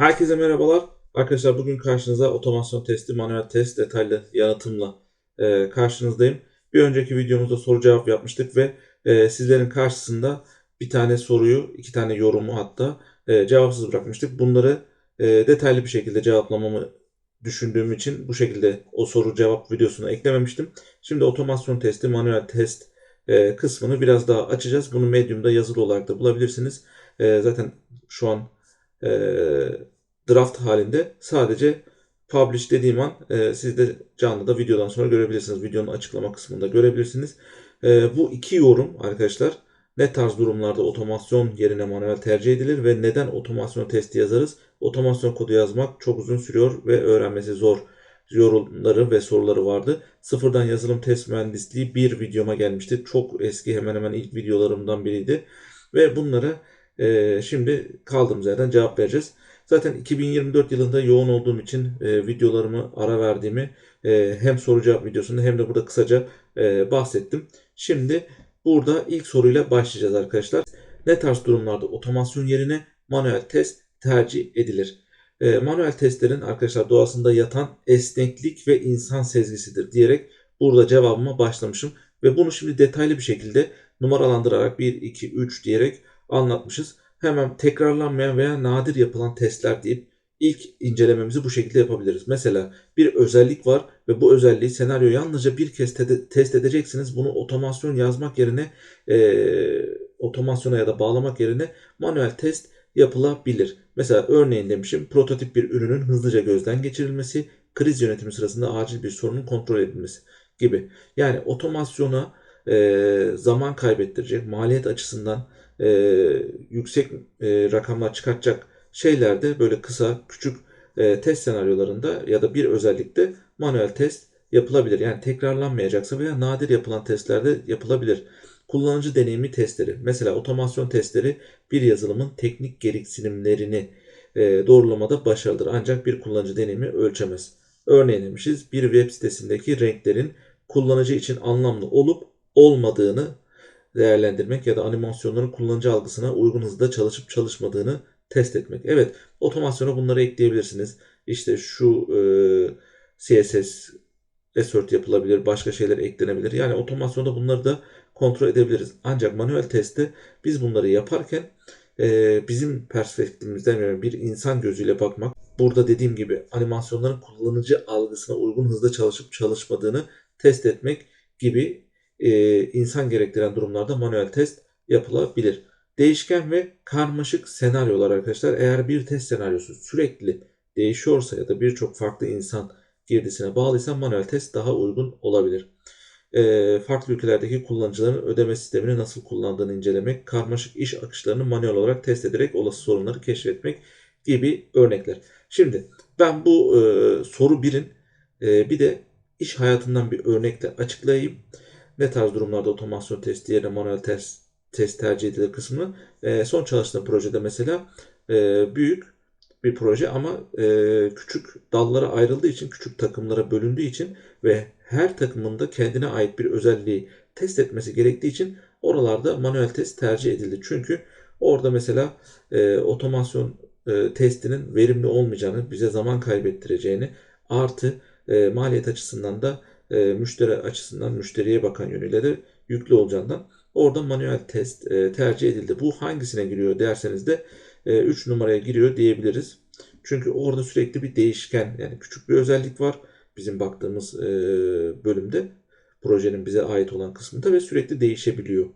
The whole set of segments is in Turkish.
Herkese merhabalar. Arkadaşlar bugün karşınıza otomasyon testi, manuel test detaylı yanıtımla e, karşınızdayım. Bir önceki videomuzda soru cevap yapmıştık ve e, sizlerin karşısında bir tane soruyu, iki tane yorumu hatta e, cevapsız bırakmıştık. Bunları e, detaylı bir şekilde cevaplamamı düşündüğüm için bu şekilde o soru cevap videosunu eklememiştim. Şimdi otomasyon testi, manuel test e, kısmını biraz daha açacağız. Bunu Medium'da yazılı olarak da bulabilirsiniz. E, zaten şu an e, draft halinde sadece publish dediğim an e, siz de canlıda videodan sonra görebilirsiniz. Videonun açıklama kısmında görebilirsiniz. E, bu iki yorum arkadaşlar ne tarz durumlarda otomasyon yerine manuel tercih edilir ve neden otomasyon testi yazarız? Otomasyon kodu yazmak çok uzun sürüyor ve öğrenmesi zor yorumları ve soruları vardı. Sıfırdan yazılım test mühendisliği bir videoma gelmişti. Çok eski hemen hemen ilk videolarımdan biriydi. Ve bunlara e, şimdi kaldığımız yerden cevap vereceğiz. Zaten 2024 yılında yoğun olduğum için e, videolarımı ara verdiğimi e, hem soru cevap videosunda hem de burada kısaca e, bahsettim. Şimdi burada ilk soruyla başlayacağız arkadaşlar. Ne tarz durumlarda otomasyon yerine manuel test tercih edilir? E, manuel testlerin arkadaşlar doğasında yatan esneklik ve insan sezgisidir diyerek burada cevabıma başlamışım. Ve bunu şimdi detaylı bir şekilde numaralandırarak 1, 2, 3 diyerek anlatmışız. Hemen tekrarlanmayan veya nadir yapılan testler deyip ilk incelememizi bu şekilde yapabiliriz. Mesela bir özellik var ve bu özelliği senaryo yalnızca bir kez te- test edeceksiniz. Bunu otomasyon yazmak yerine e, otomasyona ya da bağlamak yerine manuel test yapılabilir. Mesela örneğin demişim prototip bir ürünün hızlıca gözden geçirilmesi, kriz yönetimi sırasında acil bir sorunun kontrol edilmesi gibi. Yani otomasyona e, zaman kaybettirecek, maliyet açısından e, yüksek e, rakamlar çıkartacak şeylerde böyle kısa küçük e, test senaryolarında ya da bir özellikte manuel test yapılabilir. Yani tekrarlanmayacaksa veya nadir yapılan testlerde yapılabilir. Kullanıcı deneyimi testleri. Mesela otomasyon testleri bir yazılımın teknik gereksinimlerini e, doğrulamada başarılıdır. Ancak bir kullanıcı deneyimi ölçemez. Örneğin demişiz bir web sitesindeki renklerin kullanıcı için anlamlı olup olmadığını değerlendirmek ya da animasyonların kullanıcı algısına uygun hızda çalışıp çalışmadığını test etmek. Evet, otomasyona bunları ekleyebilirsiniz. İşte şu e, CSS assert yapılabilir, başka şeyler eklenebilir. Yani otomasyonda bunları da kontrol edebiliriz. Ancak manuel testte biz bunları yaparken e, bizim perspektifimizden yani bir insan gözüyle bakmak, burada dediğim gibi animasyonların kullanıcı algısına uygun hızda çalışıp çalışmadığını test etmek gibi e, insan gerektiren durumlarda manuel test yapılabilir. Değişken ve karmaşık senaryolar arkadaşlar. Eğer bir test senaryosu sürekli değişiyorsa ya da birçok farklı insan girdisine bağlıysa manuel test daha uygun olabilir. E, farklı ülkelerdeki kullanıcıların ödeme sistemini nasıl kullandığını incelemek, karmaşık iş akışlarını manuel olarak test ederek olası sorunları keşfetmek gibi örnekler. Şimdi ben bu e, soru 1'in e, bir de iş hayatından bir örnekle açıklayayım ne tarz durumlarda otomasyon testi yerine manuel test, test tercih edilir kısmını e, son çalıştığım projede mesela e, büyük bir proje ama e, küçük dallara ayrıldığı için, küçük takımlara bölündüğü için ve her takımında kendine ait bir özelliği test etmesi gerektiği için oralarda manuel test tercih edildi. Çünkü orada mesela e, otomasyon e, testinin verimli olmayacağını, bize zaman kaybettireceğini artı e, maliyet açısından da e, müşteri açısından müşteriye bakan yönüyle de yüklü olacağından orada manuel test e, tercih edildi. Bu hangisine giriyor derseniz de e, 3 numaraya giriyor diyebiliriz. Çünkü orada sürekli bir değişken yani küçük bir özellik var bizim baktığımız e, bölümde projenin bize ait olan kısmında ve sürekli değişebiliyor.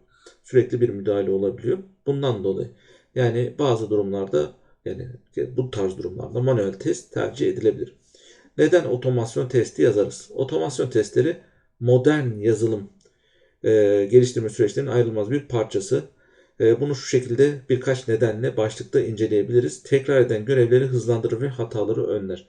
Sürekli bir müdahale olabiliyor. Bundan dolayı yani bazı durumlarda yani bu tarz durumlarda manuel test tercih edilebilir. Neden otomasyon testi yazarız? Otomasyon testleri modern yazılım e, geliştirme süreçlerinin ayrılmaz bir parçası. E, bunu şu şekilde birkaç nedenle başlıkta inceleyebiliriz. Tekrar eden görevleri hızlandırır ve hataları önler.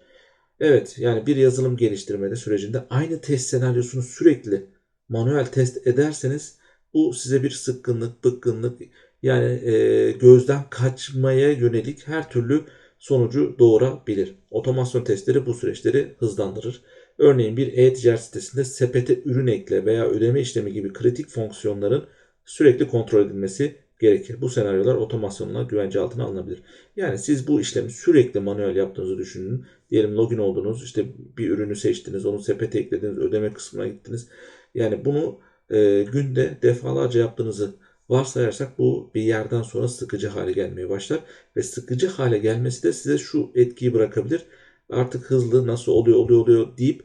Evet yani bir yazılım geliştirmede sürecinde aynı test senaryosunu sürekli manuel test ederseniz bu size bir sıkkınlık, bıkkınlık yani e, gözden kaçmaya yönelik her türlü sonucu doğurabilir. Otomasyon testleri bu süreçleri hızlandırır. Örneğin bir e-ticaret sitesinde sepete ürün ekle veya ödeme işlemi gibi kritik fonksiyonların sürekli kontrol edilmesi gerekir. Bu senaryolar otomasyonla güvence altına alınabilir. Yani siz bu işlemi sürekli manuel yaptığınızı düşünün. Diyelim login oldunuz, işte bir ürünü seçtiniz, onu sepete eklediniz, ödeme kısmına gittiniz. Yani bunu e, günde defalarca yaptığınızı varsayarsak bu bir yerden sonra sıkıcı hale gelmeye başlar. Ve sıkıcı hale gelmesi de size şu etkiyi bırakabilir. Artık hızlı nasıl oluyor oluyor oluyor deyip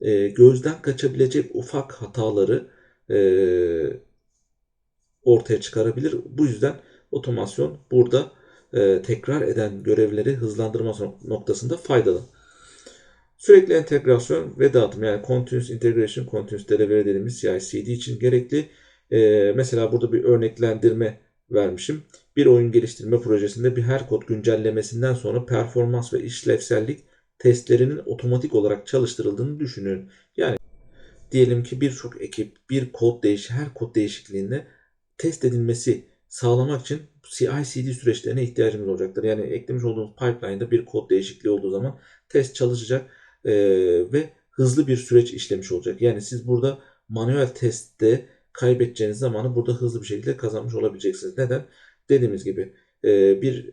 e, gözden kaçabilecek ufak hataları e, ortaya çıkarabilir. Bu yüzden otomasyon burada e, tekrar eden görevleri hızlandırma noktasında faydalı. Sürekli entegrasyon ve dağıtım yani Continuous Integration, Continuous Delivery dediğimiz CI/CD için gerekli. E, mesela burada bir örneklendirme vermişim. Bir oyun geliştirme projesinde bir her kod güncellemesinden sonra performans ve işlevsellik testlerinin otomatik olarak çalıştırıldığını düşünün. Yani diyelim ki birçok ekip bir kod değiş her kod değişikliğinde test edilmesi sağlamak için CI/CD süreçlerine ihtiyacımız olacaktır. Yani eklemiş olduğumuz pipeline'da bir kod değişikliği olduğu zaman test çalışacak e, ve hızlı bir süreç işlemiş olacak. Yani siz burada manuel testte kaybedeceğiniz zamanı burada hızlı bir şekilde kazanmış olabileceksiniz. Neden? Dediğimiz gibi e, bir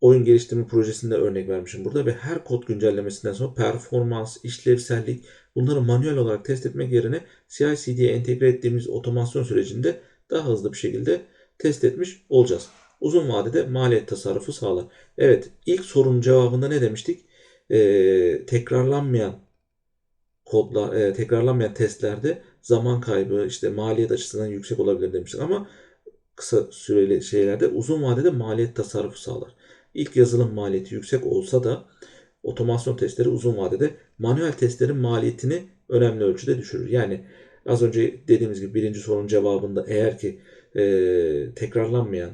oyun geliştirme projesinde örnek vermişim burada ve her kod güncellemesinden sonra performans, işlevsellik bunları manuel olarak test etmek yerine CI/CD'ye entegre ettiğimiz otomasyon sürecinde daha hızlı bir şekilde test etmiş olacağız. Uzun vadede maliyet tasarrufu sağlar. Evet ilk sorunun cevabında ne demiştik? Ee, tekrarlanmayan kodlar, e, tekrarlanmayan testlerde zaman kaybı işte maliyet açısından yüksek olabilir demiştik ama kısa süreli şeylerde uzun vadede maliyet tasarrufu sağlar. İlk yazılım maliyeti yüksek olsa da otomasyon testleri uzun vadede manuel testlerin maliyetini önemli ölçüde düşürür. Yani az önce dediğimiz gibi birinci sorunun cevabında eğer ki e, tekrarlanmayan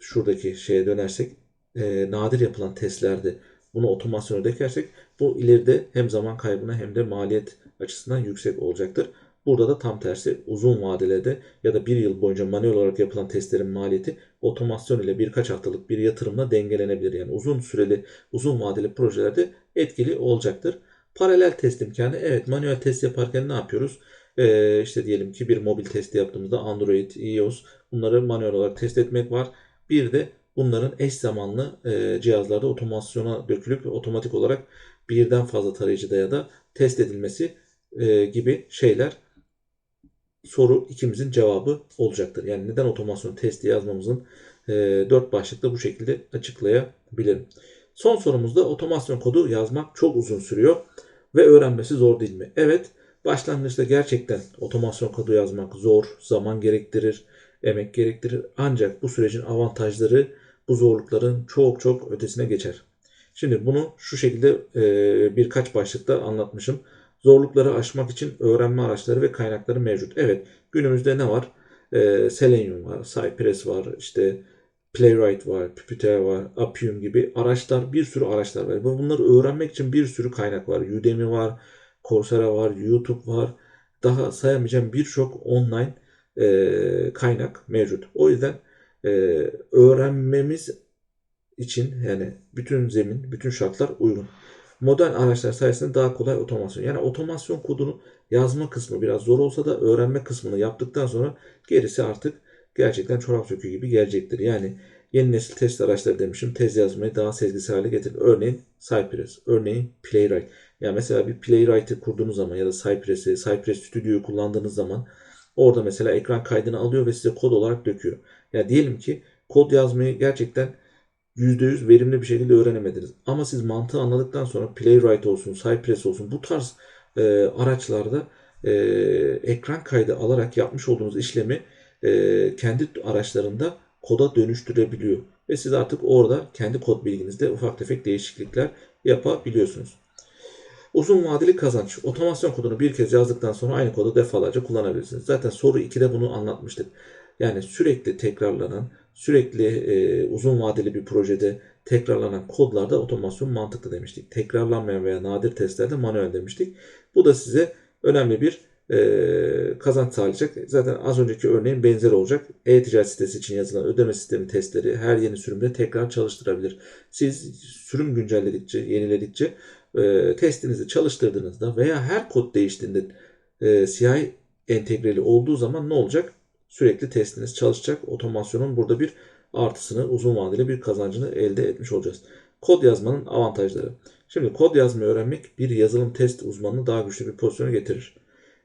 şuradaki şeye dönersek e, nadir yapılan testlerde bunu otomasyona dökersek bu ileride hem zaman kaybına hem de maliyet açısından yüksek olacaktır. Burada da tam tersi uzun vadelerde ya da bir yıl boyunca manuel olarak yapılan testlerin maliyeti otomasyon ile birkaç haftalık bir yatırımla dengelenebilir. Yani uzun süreli, uzun vadeli projelerde etkili olacaktır. Paralel test imkanı. Evet manuel test yaparken ne yapıyoruz? Ee, işte diyelim ki bir mobil testi yaptığımızda Android, iOS bunları manuel olarak test etmek var. Bir de bunların eş zamanlı e, cihazlarda otomasyona dökülüp otomatik olarak birden fazla tarayıcıda ya da test edilmesi e, gibi şeyler soru ikimizin cevabı olacaktır. Yani neden otomasyon testi yazmamızın e, dört başlıkta bu şekilde açıklayabilirim. Son sorumuzda otomasyon kodu yazmak çok uzun sürüyor ve öğrenmesi zor değil mi? Evet, başlangıçta gerçekten otomasyon kodu yazmak zor, zaman gerektirir, emek gerektirir. Ancak bu sürecin avantajları bu zorlukların çok çok ötesine geçer. Şimdi bunu şu şekilde e, birkaç başlıkta anlatmışım. Zorlukları aşmak için öğrenme araçları ve kaynakları mevcut. Evet günümüzde ne var? E, Selenium var, Cypress var, işte Playwright var, Puppeteer var, Appium gibi araçlar, bir sürü araçlar var. Bunları öğrenmek için bir sürü kaynak var. Udemy var, Coursera var, YouTube var. Daha sayamayacağım birçok online e, kaynak mevcut. O yüzden e, öğrenmemiz için yani bütün zemin, bütün şartlar uygun. Modern araçlar sayesinde daha kolay otomasyon. Yani otomasyon kodunu yazma kısmı biraz zor olsa da öğrenme kısmını yaptıktan sonra gerisi artık gerçekten çorap sökü gibi gelecektir. Yani yeni nesil test araçları demişim tez yazmayı daha sezgisel hale getirir. Örneğin Cypress, örneğin Playwright. Yani mesela bir Playwright'ı kurduğunuz zaman ya da Cypress'i, Cypress Studio'yu kullandığınız zaman orada mesela ekran kaydını alıyor ve size kod olarak döküyor. Yani diyelim ki kod yazmayı gerçekten %100 verimli bir şekilde öğrenemediniz. Ama siz mantığı anladıktan sonra Playwright olsun, Cypress olsun bu tarz e, araçlarda e, ekran kaydı alarak yapmış olduğunuz işlemi e, kendi araçlarında koda dönüştürebiliyor. Ve siz artık orada kendi kod bilginizde ufak tefek değişiklikler yapabiliyorsunuz. Uzun vadeli kazanç. Otomasyon kodunu bir kez yazdıktan sonra aynı kodu defalarca kullanabilirsiniz. Zaten soru 2'de bunu anlatmıştık. Yani sürekli tekrarlanan, sürekli e, uzun vadeli bir projede tekrarlanan kodlarda otomasyon mantıklı demiştik. Tekrarlanmayan veya nadir testlerde manuel demiştik. Bu da size önemli bir e, kazanç sağlayacak. Zaten az önceki örneğin benzeri olacak. E-ticaret sitesi için yazılan ödeme sistemi testleri her yeni sürümde tekrar çalıştırabilir. Siz sürüm güncelledikçe, yeniledikçe e, testinizi çalıştırdığınızda veya her kod değiştiğinde e, CI entegreli olduğu zaman ne olacak? Sürekli testiniz çalışacak. Otomasyonun burada bir artısını, uzun vadeli bir kazancını elde etmiş olacağız. Kod yazmanın avantajları. Şimdi kod yazmayı öğrenmek bir yazılım test uzmanını daha güçlü bir pozisyona getirir.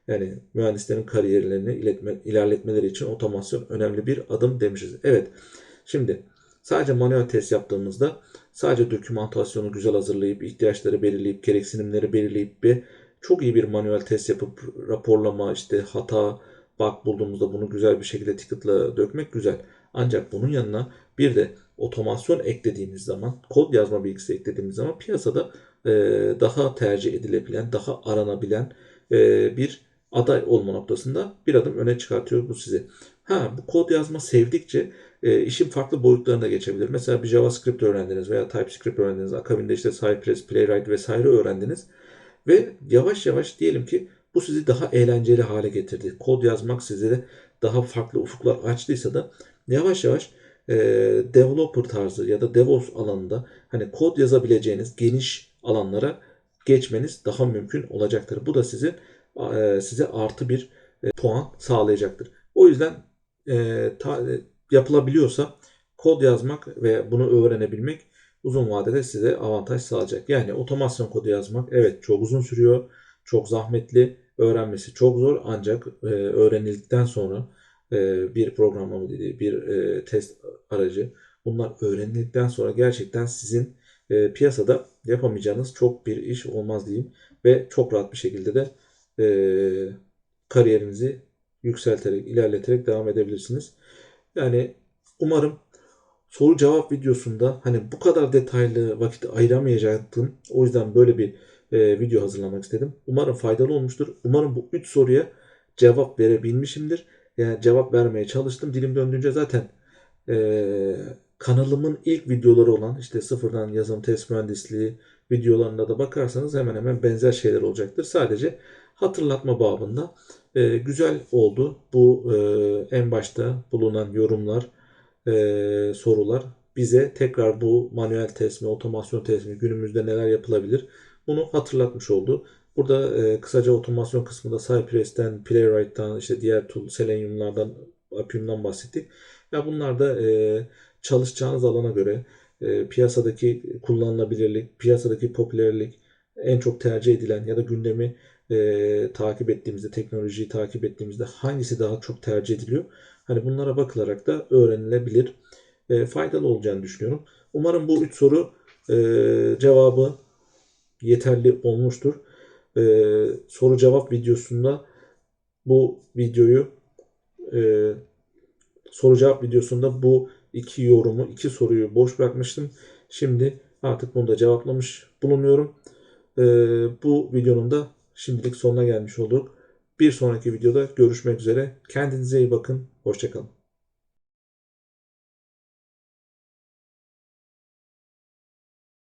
Yani mühendislerin kariyerlerini iletme, ilerletmeleri için otomasyon önemli bir adım demişiz. Evet. Şimdi sadece manuel test yaptığımızda sadece dokümantasyonu güzel hazırlayıp ihtiyaçları belirleyip gereksinimleri belirleyip ve çok iyi bir manuel test yapıp raporlama işte hata bug bulduğumuzda bunu güzel bir şekilde ticket'la dökmek güzel. Ancak bunun yanına bir de otomasyon eklediğimiz zaman, kod yazma bilgisi eklediğimiz zaman piyasada e, daha tercih edilebilen, daha aranabilen e, bir aday olma noktasında bir adım öne çıkartıyor bu sizi. Ha bu kod yazma sevdikçe e, işin farklı boyutlarına geçebilir. Mesela bir JavaScript öğrendiniz veya TypeScript öğrendiniz. Akabinde işte Cypress, Playwright vesaire öğrendiniz. Ve yavaş yavaş diyelim ki bu sizi daha eğlenceli hale getirdi. Kod yazmak size daha farklı ufuklar açtıysa da yavaş yavaş e, developer tarzı ya da DevOps alanında hani kod yazabileceğiniz geniş alanlara geçmeniz daha mümkün olacaktır. Bu da sizin e, size artı bir e, puan sağlayacaktır. O yüzden e, ta, yapılabiliyorsa kod yazmak ve bunu öğrenebilmek uzun vadede size avantaj sağlayacak. Yani otomasyon kodu yazmak evet çok uzun sürüyor, çok zahmetli, öğrenmesi çok zor ancak e, öğrenildikten sonra e, bir programlama dediği bir e, test aracı bunlar öğrenildikten sonra gerçekten sizin e, piyasada yapamayacağınız çok bir iş olmaz diyeyim ve çok rahat bir şekilde de e, kariyerinizi yükselterek, ilerleterek devam edebilirsiniz. Yani umarım soru cevap videosunda hani bu kadar detaylı vakit ayıramayacaktım. O yüzden böyle bir e, video hazırlamak istedim. Umarım faydalı olmuştur. Umarım bu 3 soruya cevap verebilmişimdir. Yani cevap vermeye çalıştım. Dilim döndüğünce zaten e, kanalımın ilk videoları olan işte sıfırdan yazılım test mühendisliği videolarında da bakarsanız hemen hemen benzer şeyler olacaktır. Sadece hatırlatma babında e, güzel oldu. Bu e, en başta bulunan yorumlar, e, sorular bize tekrar bu manuel test mi, otomasyon test mi, günümüzde neler yapılabilir bunu hatırlatmış oldu. Burada e, kısaca otomasyon kısmında Cypress'ten, Playwright'tan, işte diğer tool, Selenium'lardan, Appium'dan bahsettik. Ya bunlar da e, çalışacağınız alana göre e, piyasadaki kullanılabilirlik, piyasadaki popülerlik, en çok tercih edilen ya da gündemi e, takip ettiğimizde, teknolojiyi takip ettiğimizde hangisi daha çok tercih ediliyor? Hani bunlara bakılarak da öğrenilebilir. E, faydalı olacağını düşünüyorum. Umarım bu üç soru e, cevabı yeterli olmuştur. E, soru cevap videosunda bu videoyu e, soru cevap videosunda bu iki yorumu, iki soruyu boş bırakmıştım. Şimdi artık bunu da cevaplamış bulunuyorum. E, bu videonun da şimdilik sonuna gelmiş olduk. Bir sonraki videoda görüşmek üzere. Kendinize iyi bakın. Hoşçakalın.